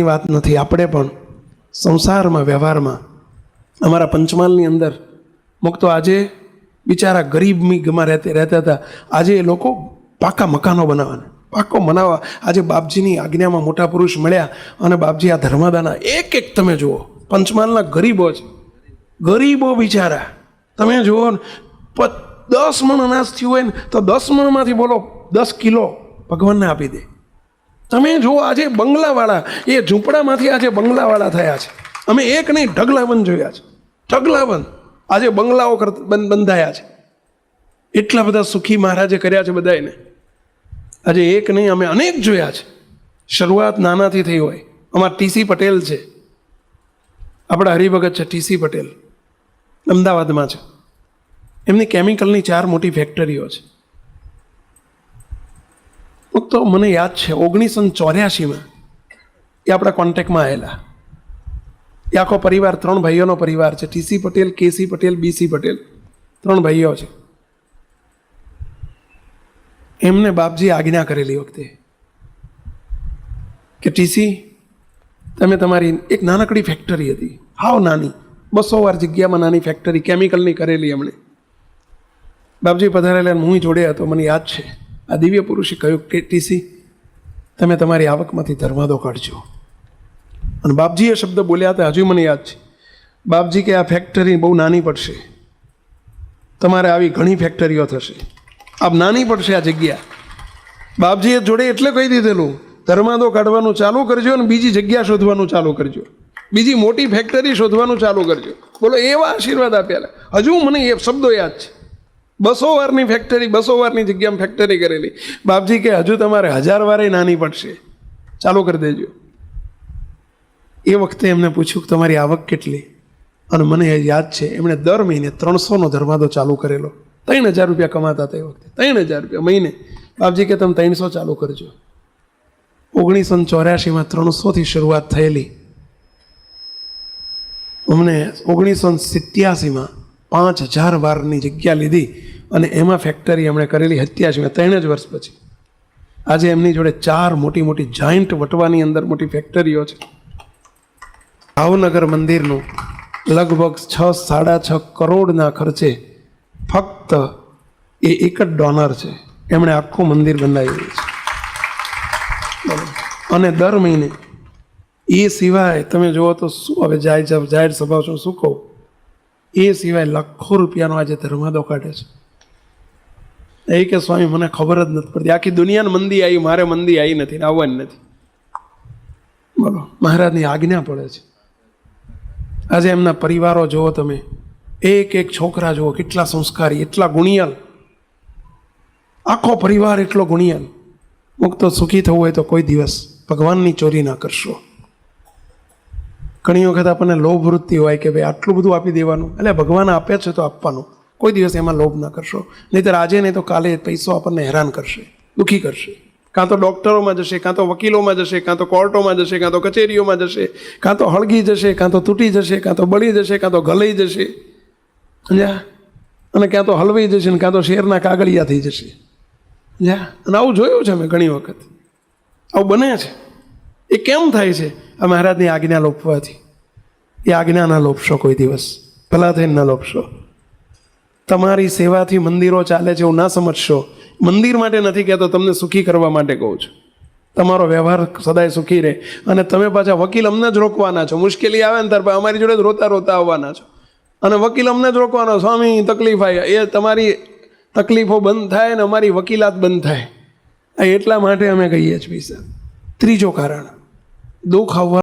ની વાત નથી. આપણે પણ સંસારમાં વ્યવહારમાં અમારા પંચમહાલની અંદર મુક્તો આજે બિચારા ગરીબમી ગમાં રહેતા રહેતા હતા. આજે એ લોકો પાકા મકાનો બનાવવાના. પાકો બનાવવા આજે બાપજીની આજ્ઞામાં મોટા પુરુષ મળ્યા અને બાપજી આ ધર્માદાના એક એક તમે જુઓ. પંચમહાલના ગરીબો છે ગરીબો બિચારા. તમે જુઓ ને, દસ મણ અનાજ થયું હોય ને તો દસ મણમાંથી બોલો દસ કિલો ભગવાનને આપી દે. તમે જુઓ, આજે બંગલાવાળા, એ ઝૂંપડામાંથી આજે બંગલાવાળા થયા છે. અમે એક નહીં, ઢગલાબંધ જોયા છે. ઢગલાબંધ. આજે બંગલાઓ બંધાયા છે. એટલા બધા સુખી મહારાજે કર્યા છે બધાને આજે એક નહીં, અમે અનેક જોયા છે. શરૂઆત નાનાથી થઈ હોય. અમારા ટીસી પટેલ છે. આપણા હરિભગત છે ટીસી પટેલ. અમદાવાદમાં છે. એમની કેમિકલની ચાર મોટી ફેક્ટરીઓ છે. તો મને યાદ છે ઓગણીસો ચોર્યાસીમાં એ આપણા કોન્ટેક્ટમાં આવેલા એ આખો પરિવાર, ત્રણ ભાઈઓનો પરિવાર છે TC Patel KC Patel BC Patel. ત્રણ ભાઈઓ છે. એમને બાપજી આજ્ઞા કરેલી વખતે કે ટીસી તમે તમારી એક નાનકડી ફેક્ટરી હતી. હાવ નાની. બસો વાર જગ્યામાં નાની ફેક્ટરી કેમિકલની કરેલી એમણે. બાપજી પધારેલા હું જોડે હતો, મને યાદ છે. આ દિવ્ય પુરુષે કહ્યું, કે ટીસી, તમે તમારી આવકમાંથી ધર્માદો કાઢજો. અને બાપજીએ શબ્દ બોલ્યા હતા, હજુ મને યાદ છે. બાપજી કે, આ ફેક્ટરી બહુ નાની પડશે. તમારે આવી ઘણી ફેક્ટરીઓ થશે. આપ નાની પડશે આ જગ્યા. બાપજીએ જોડે એટલે કહી દીધેલું, ધર્માદો કાઢવાનું ચાલુ કરજો અને બીજી જગ્યા શોધવાનું ચાલુ કરજો. બીજી મોટી ફેક્ટરી શોધવાનું ચાલુ કરજો. બોલો, એવા આશીર્વાદ આપ્યા હજુ મને એ શબ્દો યાદ છે. બસો વારની ફેક્ટરી બસો વારની જગ્યામાં ફેક્ટરી કરેલી. બાપજી કે, હજુ તમારે હજાર વારે નાની પડશે. ચાલુ કરી દેજો. એ વખતે એમને પૂછ્યું કે, તમારી આવક કેટલી? અને મને યાદ છે, એમણે દર મહિને ત્રણસોનો ધર્માદો ચાલુ કરેલો. ત્રણ હજાર રૂપિયા કમાતા એ વખતે. ત્રણ હજાર રૂપિયા મહિને. બાપજી કે, તમે ત્રણસો ચાલુ કરજો. ઓગણીસો ચોર્યાસીમાં ત્રણસોથી શરૂઆત થયેલી. અમને ઓગણીસો સિત્યાસીમાં પાંચ હજાર વારની જગ્યા લીધી. અને એમાં ફેક્ટરી એમણે કરેલી હત્યા છે ત્રણ જ વર્ષ પછી. આજે એમની જોડે ચાર મોટી મોટી જાયન્ટ વટવાની અંદર મોટી ફેક્ટરીઓ છે. ભાવનગર મંદિરનું લગભગ છ, સાડા છ કરોડના ખર્ચે ફક્ત એ એક જ ડોનર છે. એમણે આખું મંદિર બંધાવ્યું છે. અને દર મહિને એ સિવાય તમે જુઓ તો શું હવે જાહેર જાહેર સભા છો શું કહું? એ સિવાય લાખો રૂપિયાનો આજે ધર્માદો કાઢે છે. એ કે સ્વામી, મને ખબર જ નથી પડતી. આખી દુનિયાને મંદી આવી, મારે મંદી આવી નથી આવવાની નથી. બોલો, મહારાજની આજ્ઞા પડે છે. આજે એમના પરિવારો જુઓ તમે. એક એક છોકરા જુઓ, કેટલા સંસ્કારી, એટલા ગુણિયલ. આખો પરિવાર એટલો ગુણિયલ. મુક્ત સુખી થવું હોય તો કોઈ દિવસ ભગવાનની ચોરી ના કરશો. ઘણી વખત આપણને લોભ વૃત્તિ હોય કે ભાઈ આટલું બધું આપી દેવાનું. એટલે ભગવાન આપે છે તો આપવાનું. કોઈ દિવસ એમાં લોભ ના કરશો. નહીંતર આજે નહીં તો કાલે પૈસો આપણને હેરાન કરશે, દુઃખી કરશે. કાં તો ડૉક્ટરોમાં જશે, કાં તો વકીલોમાં જશે, કાં તો કોર્ટોમાં જશે, કાં તો કચેરીઓમાં જશે, કાં તો હળગી જશે, કાં તો તૂટી જશે, કાં તો બળી જશે, કાં તો ગલાઈ જશે. સમજ્યા? અને ક્યાં તો હલવાઈ જશે ને કાં તો શેરના કાગળિયા થઈ જશે. સમજ્યા? અને આવું જોયું છે મેં ઘણી વખત. આવું બને છે. એ કેમ થાય છે? આ મહારાજની આજ્ઞા લોપવાથી. એ આજ્ઞા ના લોપશો કોઈ દિવસ. ભલા થઈને ના લોપશો તમારી સેવાથી મંદિરો ચાલે છે એવું ના સમજશો. મંદિર માટે નથી કહેતો, તમને સુખી કરવા માટે કહું છું. તમારો વ્યવહાર સદાય સુખી રહે. અને તમે પાછા વકીલ અમને જ રોકવાના છો. મુશ્કેલી આવે ને ત્યારે અમારી જોડે જ રોતા રોતા આવવાના છો. અને વકીલ અમને જ રોકવાનો, સ્વામી, તકલીફ આવી. એ તમારી તકલીફો બંધ થાય ને અમારી વકીલાત બંધ થાય. એટલા માટે અમે કહીએ છીએ, સાહેબ. ત્રીજો કારણ, દુઃખ આવવા